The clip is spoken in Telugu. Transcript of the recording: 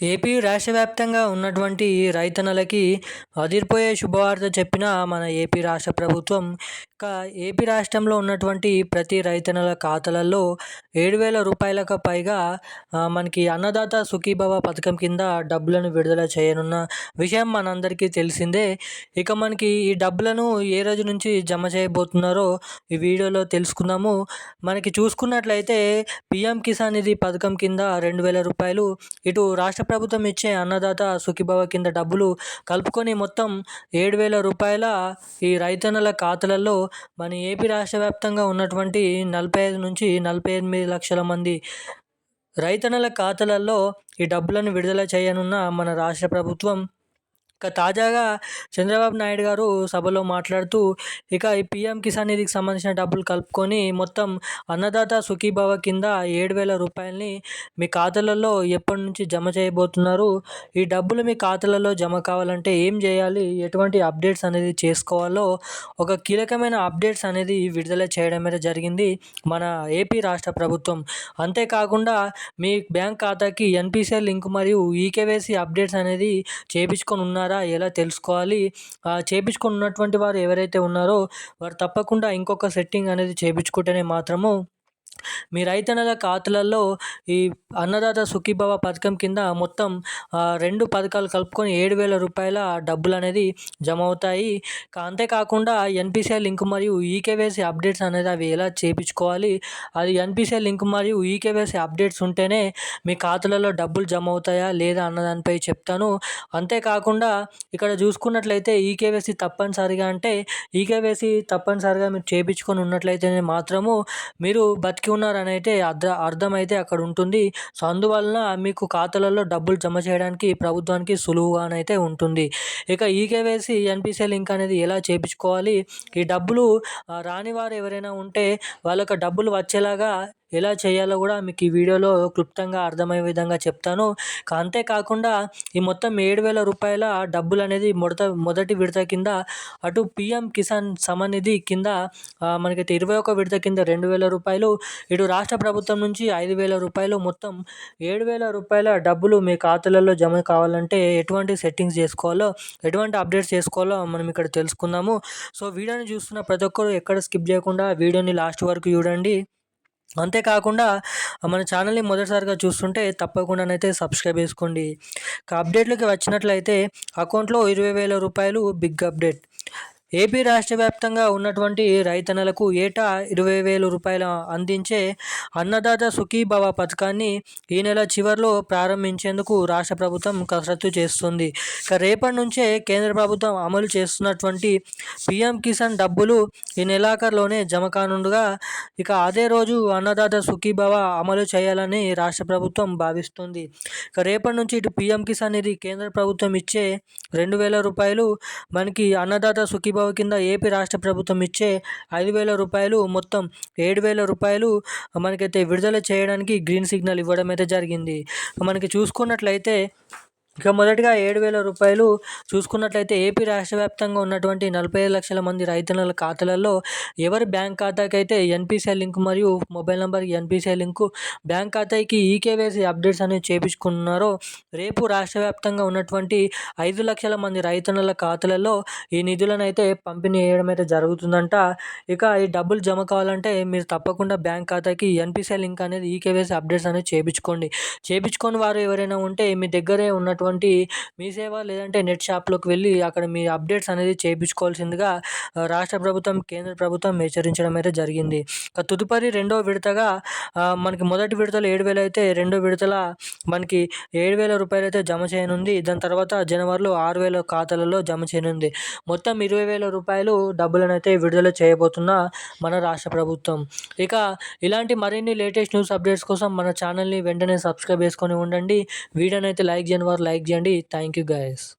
ఏపీ రాష్ట్ర వ్యాప్తంగా ఉన్నటువంటి రైతన్నలకి అదిరిపోయే శుభవార్త చెప్పిన మన ఏపీ రాష్ట్ర ప్రభుత్వం ఇక ఏపీ రాష్ట్రంలో ఉన్నటువంటి ప్రతి రైతన్నల ఖాతాలలో ఏడు వేల రూపాయలకు పైగా మనకి అన్నదాత సుఖీభవ పథకం కింద డబ్బులను విడుదల చేయనున్న విషయం మనందరికీ తెలిసిందే. ఇక మనకి ఈ డబ్బులను ఏ రోజు నుంచి జమ చేయబోతున్నారో ఈ వీడియోలో తెలుసుకుందాము. మనకి చూసుకున్నట్లయితే పిఎం కిసాన్ నిధి పథకం కింద రెండు వేల రూపాయలు ఇటు రాష్ట్ర ప్రభుత్వం ఇచ్చే అన్నదాత సుఖీభవ కింద డబ్బులు కలుపుకొని మొత్తం ఏడు వేల రూపాయల ఈ రైతన్నల ఖాతాలలో మన ఏపీ రాష్ట్ర వ్యాప్తంగా ఉన్నటువంటి నలభై ఐదు నుంచి నలభై ఎనిమిది లక్షల మంది రైతన్నల ఖాతాలలో ఈ డబ్బులను విడుదల చేయనున్న మన రాష్ట్ర ప్రభుత్వం ఇక తాజాగా చంద్రబాబు నాయుడు గారు సభలో మాట్లాడుతూ ఇక ఈ పీఎం కిసాన్ నిధికి సంబంధించిన డబ్బులు కలుపుకొని మొత్తం అన్నదాత సుఖీభవ కింద ఏడు వేల రూపాయలని మీ ఖాతాలలో ఎప్పటి నుంచి జమ చేయబోతున్నారు? ఈ డబ్బులు మీ ఖాతాలలో జమ కావాలంటే ఏం చేయాలి? ఎటువంటి అప్డేట్స్ అనేది చేసుకోవాలో? ఒక కీలకమైన అప్డేట్స్ అనేది విడుదల చేయడం మీద జరిగింది మన ఏపీ రాష్ట్ర ప్రభుత్వం. అంతేకాకుండా మీ బ్యాంక్ ఖాతాకి ఎన్పిసిఐ లింక్ మరియు ఈకేవైసీ అప్డేట్స్ అనేది చేయించుకొని ఉన్నారు? ఉన్నారా ఎలా తెలుసుకోవాలి? చేయించుకున్నటువంటి వారు ఎవరైతే ఉన్నారో వారు తప్పకుండా ఇంకొక సెట్టింగ్ అనేది చేయించుకుంటేనే మాత్రము మీ రైతన్నల ఖాతాలలో ఈ అన్నదాత సుఖీభవ పథకం కింద మొత్తం రెండు పథకాలు కలుపుకొని ఏడు వేల రూపాయల డబ్బులు అనేది జమ అవుతాయి అంతేకాకుండా ఎన్పిసిఐ లింక్ మరియు ఈకేవైసీ అప్డేట్స్ అనేది అవి ఎలా చేయించుకోవాలి? అది ఎన్పిసిఐ లింక్ మరియు ఈకేవైసీ అప్డేట్స్ ఉంటేనే మీ ఖాతాలలో డబ్బులు జమ అవుతాయా లేదా అన్న దానిపై చెప్తాను. అంతేకాకుండా ఇక్కడ చూసుకున్నట్లయితే ఈకేవైసీ తప్పనిసరిగా అంటే ఈకేవైసీ తప్పనిసరిగా మీరు చేయించుకొని ఉన్నట్లయితేనే మాత్రము మీరు బతికి ఉన్న ఉన్నారని అయితే అర్థ అర్థమైతే అక్కడ ఉంటుంది సో అందువలన మీకు ఖాతాలలో డబ్బులు జమ చేయడానికి ప్రభుత్వానికి సులువుగానైతే ఉంటుంది. ఇక ఈకేవైసీ ఎన్పిసిఐ లింక్ అనేది ఎలా చేయించుకోవాలి ఈ డబ్బులు రాని వారు ఎవరైనా ఉంటే వాళ్ళకి డబ్బులు వచ్చేలాగా ఎలా చేయాలో కూడా మీకు ఈ వీడియోలో క్లుప్తంగా అర్థమయ్యే విధంగా చెప్తాను. అంతేకాకుండా ఈ మొత్తం ఏడు వేల రూపాయల డబ్బులు అనేది మొదట మొదటి విడత కింద అటు పిఎం కిసాన్ సమనిధి కింద మనకైతే ఇరవై ఒక విడత కింద రెండు వేల రూపాయలు ఇటు రాష్ట్ర ప్రభుత్వం నుంచి ఐదు వేల రూపాయలు మొత్తం ఏడు వేల రూపాయల డబ్బులు మీ ఖాతాలలో జమ కావాలంటే ఎటువంటి సెట్టింగ్స్ చేసుకోవాలో ఎటువంటి అప్డేట్స్ చేసుకోవాలో మనం ఇక్కడ తెలుసుకుందాము. సో వీడియోని చూస్తున్న ప్రతి ఒక్కరు ఎక్కడ స్కిప్ చేయకుండా వీడియోని లాస్ట్ వరకు చూడండి. అంతేకాకుండా మన ఛానల్ని మొదటిసారిగా చూస్తుంటే తప్పకుండానైతే సబ్స్క్రైబ్ చేసుకోండి. అప్డేట్లోకి వచ్చినట్లయితే అకౌంట్లో ఇరవై వేల రూపాయలు బిగ్ అప్డేట్. ఏపీ రాష్ట్ర వ్యాప్తంగా ఉన్నటువంటి రైతన్నలకు ఏటా ఇరవై వేల రూపాయల అందించే అన్నదాత సుఖీభవ పథకాన్ని ఈ నెల చివరిలో ప్రారంభించేందుకు రాష్ట్ర ప్రభుత్వం కసరత్తు చేస్తుంది. ఇక రేపటి నుంచే కేంద్ర ప్రభుత్వం అమలు చేస్తున్నటువంటి పిఎం కిసాన్ డబ్బులు ఈ నెలాఖరులోనే జమ కానుండగా ఇక అదే రోజు అన్నదాత సుఖీభవ అమలు చేయాలని రాష్ట్ర ప్రభుత్వం భావిస్తుంది. ఇక రేపటి నుంచి ఇటు పిఎం కిసాన్ ఇది కేంద్ర ప్రభుత్వం ఇచ్చే రెండు వేల రూపాయలు మనకి అన్నదాత సుఖీభవ భవ కింద ఏపీ రాష్ట్ర ప్రభుత్వం ఇచ్చే ఐదు వేల రూపాయలు మొత్తం ఏడు వేల రూపాయలు మనకైతే విడుదల చేయడానికి గ్రీన్ సిగ్నల్ ఇవ్వడం అయితే జరిగింది. మనకి చూసుకున్నట్లయితే ఇక మొదటిగా ఏడు వేల రూపాయలు చూసుకున్నట్లయితే ఏపీ రాష్ట్ర వ్యాప్తంగా ఉన్నటువంటి నలభై ఐదు లక్షల మంది రైతన్నల ఖాతాలలో ఎవరి బ్యాంక్ ఖాతాకి అయితే ఎన్పిసిఐ లింక్ మరియు mobile number NPCI link bank ఖాతాకి ఈకేవైసీ అప్డేట్స్ అనేవి చేపించుకున్నారో రేపు రాష్ట్ర వ్యాప్తంగా ఉన్నటువంటి ఐదు లక్షల మంది రైతన్నల ఖాతాలలో ఈ నిధులను అయితే పంపిణీ చేయడం అయితే జరుగుతుందంట. ఇక ఈ డబ్బులు జమ కావాలంటే మీరు తప్పకుండా బ్యాంక్ ఖాతాకి ఎన్పిసిఐ లింక్ అనేది ఈకేవైసీ అప్డేట్స్ అనేది చేపించుకోండి. చేపించుకొని వారు ఎవరైనా ఉంటే మీ దగ్గరే ఉన్నటువంటి ఉన్నటువంటి మీ సేవ లేదంటే నెట్ షాప్లోకి వెళ్ళి అక్కడ మీ అప్డేట్స్ అనేది చేయించుకోవాల్సిందిగా రాష్ట్ర ప్రభుత్వం కేంద్ర ప్రభుత్వం హెచ్చరించడం అయితే జరిగింది. తదుపరి రెండో విడతగా మనకి మొదటి విడతలో ఏడు వేలు అయితే రెండో విడతల మనకి ఏడు వేల రూపాయలు అయితే జమ చేయనుంది. దాని తర్వాత జనవరిలో ఆరు వేల ఖాతాలలో జమ చేయనుంది. మొత్తం ఇరవై వేల రూపాయలు డబ్బులను అయితే విడుదల చేయబోతున్న మన రాష్ట్ర ప్రభుత్వం. ఇక ఇలాంటి మరిన్ని లేటెస్ట్ న్యూస్ అప్డేట్స్ కోసం మన ఛానల్ని వెంటనే సబ్స్క్రైబ్ చేసుకొని ఉండండి. వీడియోనైతే లైక్ చేయని వారు like like Thank you guys.